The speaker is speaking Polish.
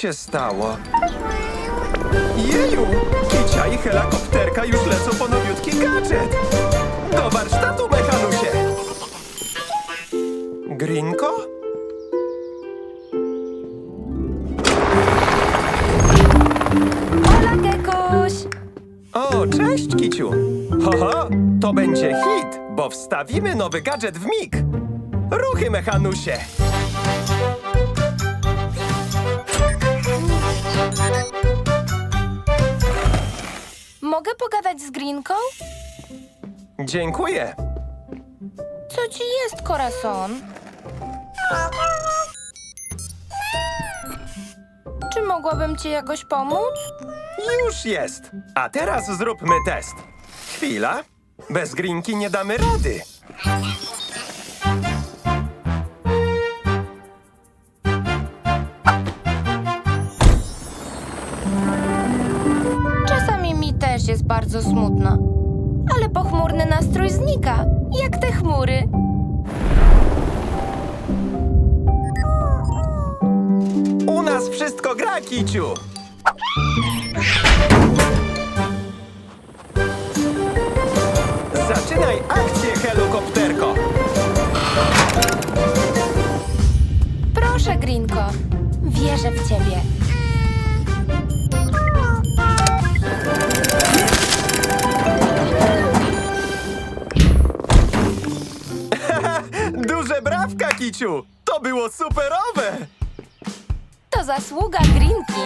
się stało? Jeju! Kicia i helikopterka już lecą po nowiutki gadżet! Do warsztatu, mechanusie! Grinko? Hola, Gekuś! O, cześć, Kiciu! Ho, ho, to będzie hit, bo wstawimy nowy gadżet w mig! Ruchy, mechanusie! Mogę pogadać z Grinką? Dziękuję! Co ci jest, Corazon? Czy mogłabym ci jakoś pomóc? Już jest! A teraz zróbmy test. Chwila. Bez grinki nie damy rady. Też jest bardzo smutno. Ale pochmurny nastrój znika, jak te chmury. U nas wszystko gra, Kiciu! Zaczynaj akcję, helikopterko! Proszę, Grinko. Wierzę w ciebie. Duże Kiciu! To było superowe! To zasługa Grinki.